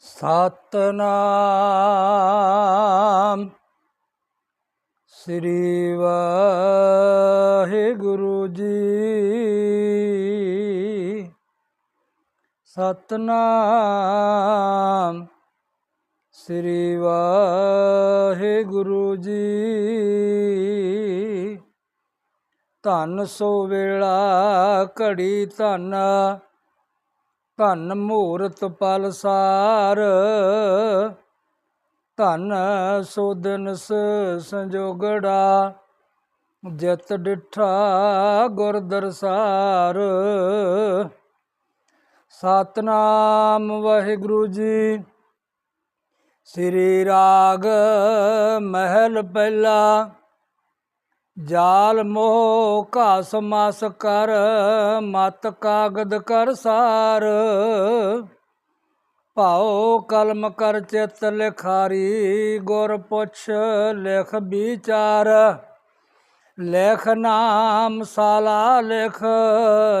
ਸਤਨਾਮ। ਸ੍ਰੀ ਵਾਹਿਗੁਰੂ ਜੀ। ਸਤਨਾਮ। ਸ੍ਰੀ ਵਾਹਿਗੁਰੂ ਜੀ। ਧੰਨ ਸੋ ਵੇਲਾ ਘੜੀ ਧੰਨ। ਧੰਨ ਮੂਰਤ ਪਲ ਸਾਰ, ਧਨ ਦਿਨ ਸੰਜੋਗੜਾ ਜਿਤ ਡਿਠਾ ਗੁਰ ਦਰਸਾਰ। ਸਤਨਾਮ ਵਾਹਿਗੁਰੂ ਜੀ, ਸ੍ਰੀ ਰਾਗ ਮਹਿਲ ਪਹਿਲਾ ਜਾਲ ਮੋਹ ਘਾਸ ਮਾਸ ਕਰ, ਮਤ ਕਾਗਦ ਕਰ ਸਾਰ। ਭਾਉ ਕਲਮ ਕਰ ਚਿਤ ਲਿਖਾਰੀ, ਗੁਰ ਪੁੱਛ ਲਿਖ ਵਿਚਾਰ। ਲੇਖ ਨਾਮ ਸਾਲਾ ਲਿਖ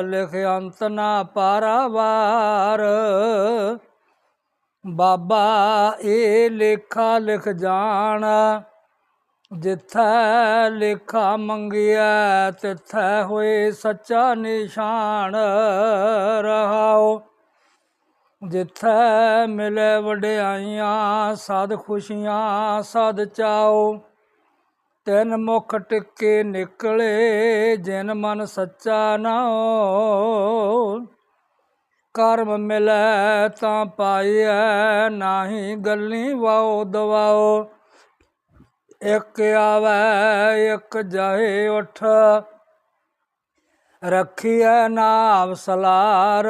ਲਿਖ ਅੰਤ ਨਾ ਪਾਰਾਵਾਰ ਬਾਬਾ ਇਹ ਲੇਖਾ ਲਿਖ ਜਾਣ ਜਿੱਥੈ ਲੇਖਾ ਮੰਗਿਆ ਤਿੱਥੈ ਹੋਏ ਸੱਚਾ ਨਿਸ਼ਾਨ ਰਹਾਓ ਜਿੱਥੈ ਮਿਲੇ ਵਡਿਆਈਆਂ, ਸਦ ਖੁਸ਼ੀਆਂ, ਸਦ ਚਾਓ ਤਿੰਨ ਮੁਖ ਟਿੱਕੇ ਨਿਕਲੇ, ਜਿਨ ਮਨ ਸੱਚਾ ਨਾਓ ਕਰਮ ਮਿਲੈ ਤਾਂ ਪਾਈਐ, ਨਾਹੀ ਗੱਲੀ ਵਾਓ ਦਵਾਓ ਇੱਕ ਆਵੈ, ਇੱਕ ਜਾਏ ਉਠ। ਰੱਖੀਐ ਨਾਮ ਸਲਾਰ।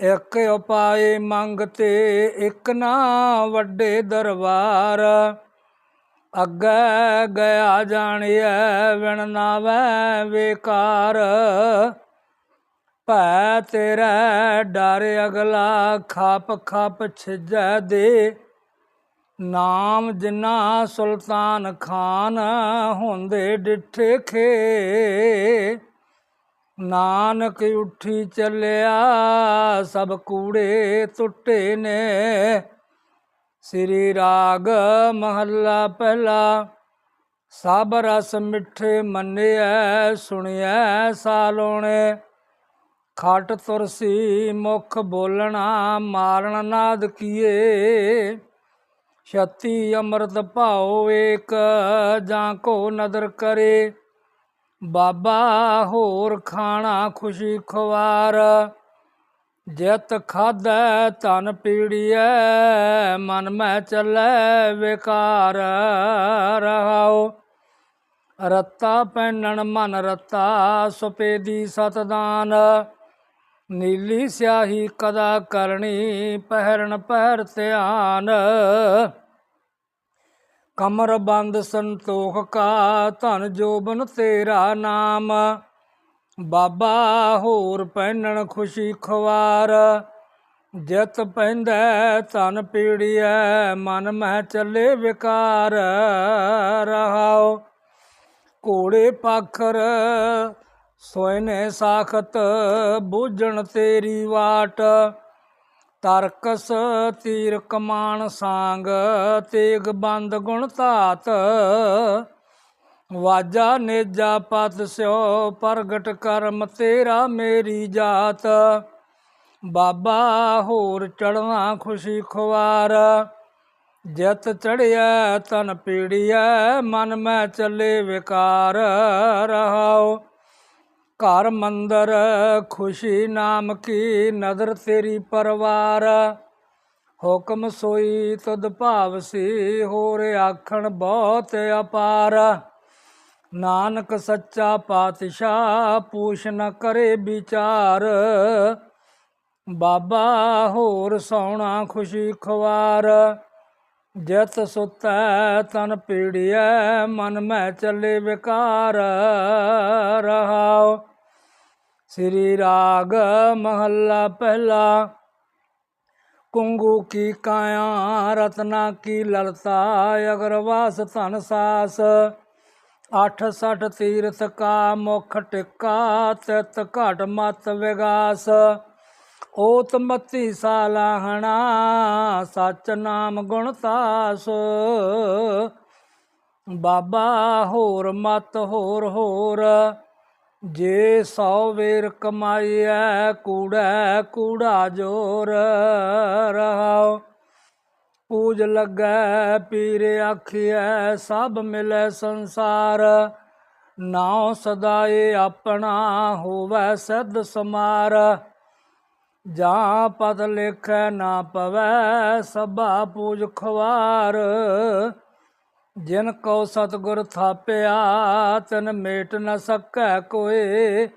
ਇੱਕ ਉਪਾਏ ਮੰਗਤੇ ਇੱਕ ਨਾ ਵੱਡੇ ਦਰਬਾਰ। ਅੱਗੇ ਗਿਆ ਜਾਣੀਐ, ਵਿਣ ਨਾਵੈ ਵੇਕਾਰ। ਭੈ ਤੇਰਾ ਡਰ ਅਗਲਾ, ਖਾਪ ਖਾਪ ਛਿਜੈ ਦੇ। ਨਾਮ ਜਿਨਾ ਸੁਲਤਾਨ ਖਾਨ ਹੁੰਦੇ ਡਿਠੇ ਖੇ ਨਾਨਕ ਉੱਠੀ ਚੱਲਿਆ, ਸਭ ਕੂੜੇ ਟੁੱਟੇ ਨੇ। ਸ੍ਰੀ ਰਾਗ ਮਹੱਲਾ ਪਹਿਲਾ, ਸਭ ਰਸ ਮਿੱਠੇ ਮੰਨਿਐ, ਸੁਣਿਐ ਸਾਲੋਣੇ ਖਟ ਤੁਰਸੀ ਮੁਖ ਬੋਲਣਾ, ਮਾਰਨ ਨਾਦ ਕੀਏ। ਛਤੀ ਅੰਮ੍ਰਿਤ ਭਾਉ ਏਕ ਜਾਂ ਕੋ ਨਦਰ ਕਰੇ। ਬਾਬਾ ਹੋਰ ਖਾਣਾ ਖੁਸ਼ੀ ਖਵਾਰ ਜਿਤ ਖਾਧੈ ਤਨ ਪੀੜੀਐ, ਮਨ ਮੈਂ ਚੱਲੈ ਵਿਕਾਰ ਰਹਾਉ। ਰੱਤਾ ਪੈਣਨ ਮਨ ਰੱਤਾ, ਸੁਪੇਦੀ ਸਤਦਾਨ। ਨੀਲੀ ਸਿਆਹੀ ਕਦਾ ਕਰਨੀ ਪਹਿਰਨ ਪਹਿਰ ਧਿਆਨ। ਕਮਰ ਬੰਦ ਸੰਤੋਖ ਕਾ ਧਨ ਜੋਬਨ ਤੇਰਾ ਨਾਮ। ਬਾਬਾ ਹੋਰ ਪਹਿਨਣ ਖੁਸ਼ੀ ਖਵਾਰ ਜਿਤ ਪੈਂਦਾ ਤਨ ਪੀੜੀਐ, ਮਨ ਮਹਿ ਚੱਲੇ ਵਿਕਾਰ। ਰਹਾਓ ਘੋੜੇ ਪਾਖਰ ਸੋਇਨੇ ਸਾਖਤ ਬੂਝਣ ਤੇਰੀ ਵਾਟ, ਤਰਕਸ ਤੀਰ ਕਮਾਨ ਸਾੰਗ, ਤੇਗ ਬੰਦ ਗੁਣ ਧਾਤ। ਵਾਜਾ ਨੇਜਾ ਪਤ ਸਿਓ, ਪ੍ਰਗਟ ਕਰਮ ਤੇਰਾ ਮੇਰੀ ਜਾਤ। ਬਾਬਾ ਹੋਰ ਚੜਨਾ ਖੁਸ਼ੀ ਖਵਾਰ, ਜਿਤ ਚੜਿਆ ਤਨ ਪੀੜੀਐ, ਮਨ ਮੈਂ ਚੱਲੇ ਵਿਕਾਰ ਰਹਾਓ ਘਰ ਮੰਦਰ, ਖੁਸ਼ੀ ਨਾਮ ਕੀ ਨਦਰ ਤੇਰੀ ਪਰਵਾਰ। ਹੁਕਮ ਸੋਈ ਤੁਧ ਭਾਵਸੀ ਹੋਰ ਆਖਣ ਬਹੁਤ ਅਪਾਰ। ਨਾਨਕ ਸੱਚਾ ਪਾਤਸ਼ਾਹ, ਪੂਛ ਨ ਕਰੇ ਵਿਚਾਰ। ਬਾਬਾ ਹੋਰ ਸੌਣਾ ਖੁਸ਼ੀ ਖਵਾਰ ਜਤ ਸੁਤੈ ਤਨ ਪੀੜੀਐ, ਮਨ ਮੈਂ ਚੱਲੇ ਵਿਕਾਰ। ਰਹਾਓ ਸ੍ਰੀ ਰਾਗ ਮਹੱਲਾ ਪਹਿਲਾ। ਕੁੰਗੂ ਕੀ ਕਾਇਆ, ਰਤਨਾ ਕੀ ਲਲਤਾ, ਅਗਰਵਾਸ ਧਨ ਸਾਸ। ਅੱਠ ਸੱਠ ਤੀਰਥ ਕਾ ਮੁਖ ਟਿਕਾ ਤਿਤ ਘਟ ਮਤ ਵਿਗਾਸ। ਓਤ ਮੱਤੀ ਸਾਲਾਹਣਾ ਸਚ ਨਾਮ ਗੁਣ ਤਾਸ। ਬਾਬਾ ਹੋਰ ਮਤ ਹੋਰ ਹੋਰ ਜੇ ਸੌ ਵੇਰ ਕਮਾਈਐ, ਕੂੜੈ ਕੂੜਾ ਜੋਰ ਰਹਾਉ। ਪੂਜ ਲੱਗੈ, ਪੀਰ ਆਖੀਐ, ਸਭ ਮਿਲੈ ਸੰਸਾਰ। ਨਾਉ ਸਦਾਏ ਆਪਣਾ ਹੋਵੈ ਸਿੱਧ ਸਮਾਰ। ਜਾਂ ਪਦ ਲਿਖੈ, ਨਾ ਪਵੈ ਸਭਾ ਪੂਜ ਖਵਾਰ। ਜਿਨ ਕੋ ਸਤਗੁਰ ਥਾਪਿਆ, ਤਨ ਮੇਟ ਨ ਸਕੈ ਕੋਏ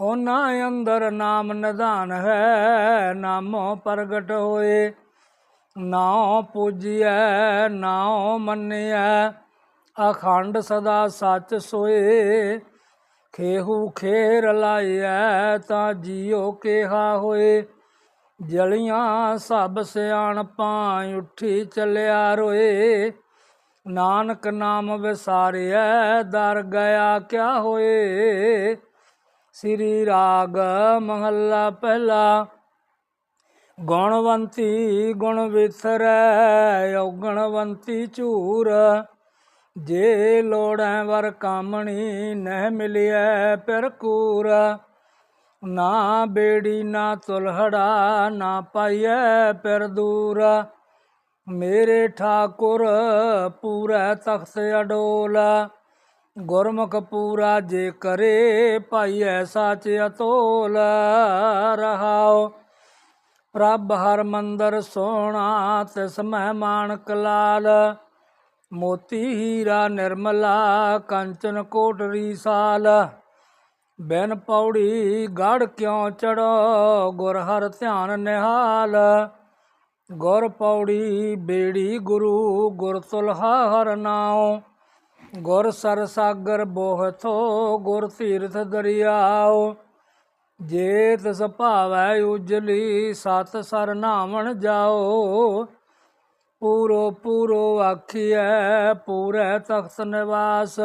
ਉਹਨਾਂ ਅੰਦਰ ਨਾਮ ਨਿਧਾਨ ਹੈ, ਨਾਮੋ ਪ੍ਰਗਟ ਹੋਏ। ਨਾਉ ਪੂਜੀਐ, ਨਾਉ ਮੰਨਿਐ, ਅਖੰਡ ਸਦਾ ਸੱਚ ਸੋਏ। ਖੇਹੂ ਖੇਰ ਲਾਇਐ ਤਾਂ ਜੀਉ ਕੇਹਾ ਹੋਏ। ਜਲੀਆਂ ਸਭ ਸਿਆਣਪਾਂ, ਉੱਠੀ ਚੱਲਿਆ ਰੋਏ। ਨਾਨਕ ਨਾਮ ਵਿਸਾਰਿਐ, ਦਰ ਗਿਆ ਕਿਆ ਹੋਏ? ਸ੍ਰੀ ਰਾਗ ਮਹੱਲਾ ਪਹਿਲਾ। ਗੁਣਵੰਤੀ ਗੁਣ ਵਿਸਰੈ, ਔਗਣਵੰਤੀ ਝੂਰ। ਜੇ ਲੋੜੈ ਵਰ ਕਾਮਣੀ ਨਹਿ ਮਿਲਿਐ ਪਰ ਕੂਰ। ਨਾ ਬੇੜੀ, ਨਾ ਤੁਲਹੜਾ, ਨਾ ਪਾਈਐ ਪਿਰ ਦੂਰ। ਮੇਰੇ ਠਾਕੁਰ ਪੂਰਾ ਤਖਤ ਅਡੋਲ, ਗੁਰਮੁਖ ਪੂਰਾ ਜੇ ਕਰੇ ਭਾਈ ਐਸਾ ਚ ਅਤੋਲ, ਰਹਾਓ। ਪ੍ਰਭ ਹਰ ਮੰਦਰ ਸੋਹਣਾ, ਤਿਸ ਮਹਿਮਾਨ ਲਾਲ। ਮੋਤੀ ਹੀਰਾ ਨਿਰਮਲਾ, ਕੰਚਨ ਕੋਟਰੀ ਸਾਲ। ਬੈਨ ਪੌੜੀ ਗੜ ਕਿਉ ਚੜੋ ਗੁਰ ਹਰ ਧਿਆਨ ਨਿਹਾਲ। ਗੁਰ ਪੌੜੀ ਬੇੜੀ ਗੁਰੂ ਗੁਰ ਤੁਲਹਾ ਹਰ ਨਾਉ। ਗੁਰ ਸਰ ਸਾਗਰ ਬੋਹਥੋ ਗੁਰ ਤੀਰਥ ਦਰਿਆਓ ਜੇਤ ਤਿਸ ਉਜਲੀ ਸਤ ਸਰ ਨਾਵਣ ਜਾਓ ਪੂਰੋ ਪੂਰੋ ਆਖੀਐ ਪੂਰੇ ਤਖਤ ਨਿਵਾਸ।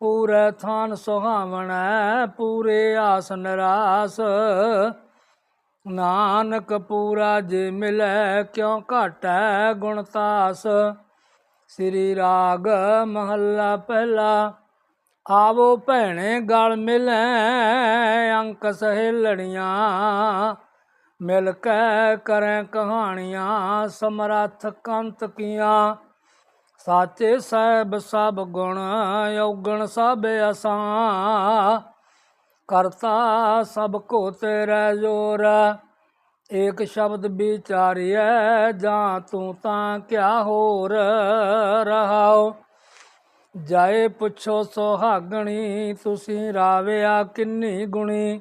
ਪੂਰੇ ਥਾਨ ਸੁਹਾਵਣੈ ਪੂਰੇ ਆਸ ਨਿਰਾਸ। ਨਾਨਕ ਪੂਰਾ ਜੇ ਮਿਲੈ ਕਿਉ ਘਟੈ ਗੁਣਤਾਸ ਸ੍ਰੀ ਰਾਗ ਮਹੱਲਾ ਪਹਿਲਾ, ਆਵੋ ਭੈਣੇ ਗਲ ਮਿਲੈ ਅੰਕ ਸਹੇਲੜੀਆਂ ਮਿਲ ਕੇ ਕਰੈ ਕਹਾਣੀਆਂ ਸਮਰੱਥ ਕੰਤ ਕੀਆਂ। ਸਾਚੇ ਸਹਿਬ ਸਭ ਗੁਣ ਔਗਣ ਸਭ ਅਸਾਂ ਕਰਤਾ ਸਭ ਕੋ ਤੇਰਾ ਜੋਰ। ਏਕ ਸ਼ਬਦ ਵਿਚਾਰਿਐ, ਜਾਂ ਤੂੰ ਤਾਂ ਕਿਆ ਹੋਰ ਰਹਾਓ? ਜਾਏ ਪੁੱਛੋ ਸੁਹਾਗਣੀ, ਤੁਸੀਂ ਰਾਵਿਆ ਕਿੰਨੀ ਗੁਣੀ?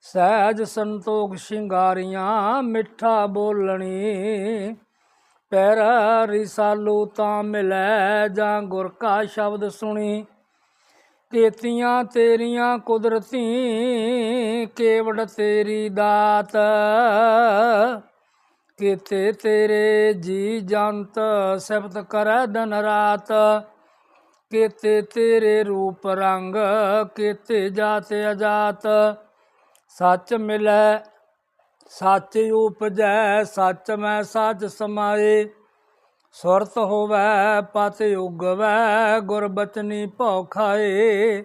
ਸਹਿਜ ਸੰਤੋਖ ਸ਼ਿੰਗਾਰੀਆਂ, ਮਿੱਠਾ ਬੋਲਣੀ। ਪੈਰ ਰਿਸਾਲੂ ਤਾਂ ਮਿਲੈ, ਜਾਂ ਗੁਰ ਕਾ ਸ਼ਬਦ ਸੁਣੀ। ਕੀਤੀਆਂ ਤੇਰੀਆਂ ਕੁਦਰਤੀ ਕੇਵੜ ਤੇਰੀ ਦਾਤ। ਕੀਤੇ ਤੇਰੇ ਜੀ ਜੰਤ ਸਿਫਤ ਕਰੈ ਦਿਨ ਰਾਤ। ਕੀਤੇ ਤੇਰੇ ਰੂਪ ਰੰਗ ਕੀਤੇ ਜਾਤ ਅਜਾਤ। ਸੱਚ ਮਿਲੈ, ਸੱਚ ਉਪਜੈ, ਸੱਚ ਮੈਂ ਸੱਚ ਸਮਾਏ। ਸੁਰਤ ਹੋਵੈ ਪਤ ਉਗਵੈ, ਗੁਰ ਬਚਨੀ ਭਉ ਖਾਏ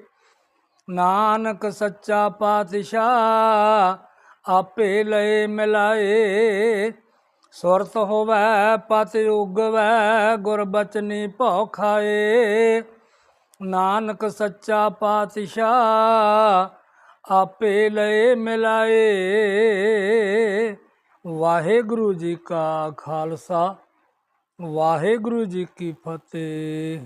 ਨਾਨਕ ਸੱਚਾ ਪਾਤਸ਼ਾਹ ਆਪੇ ਲਏ ਮਿਲਾਏ। ਸੁਰਤ ਹੋਵੈ ਪਤ ਉਗਵੈ ਗੁਰਬਚਨੀ ਭਉ ਖਾਏ ਨਾਨਕ ਸੱਚਾ ਪਾਤਸ਼ਾਹ ਆਪੇ ਲਏ ਮਿਲਾਏ। ਵਾਹਿਗੁਰੂ ਜੀ ਕਾ ਖਾਲਸਾ। ਵਾਹਿਗੁਰੂ ਜੀ ਕੀ ਫਤਿਹ।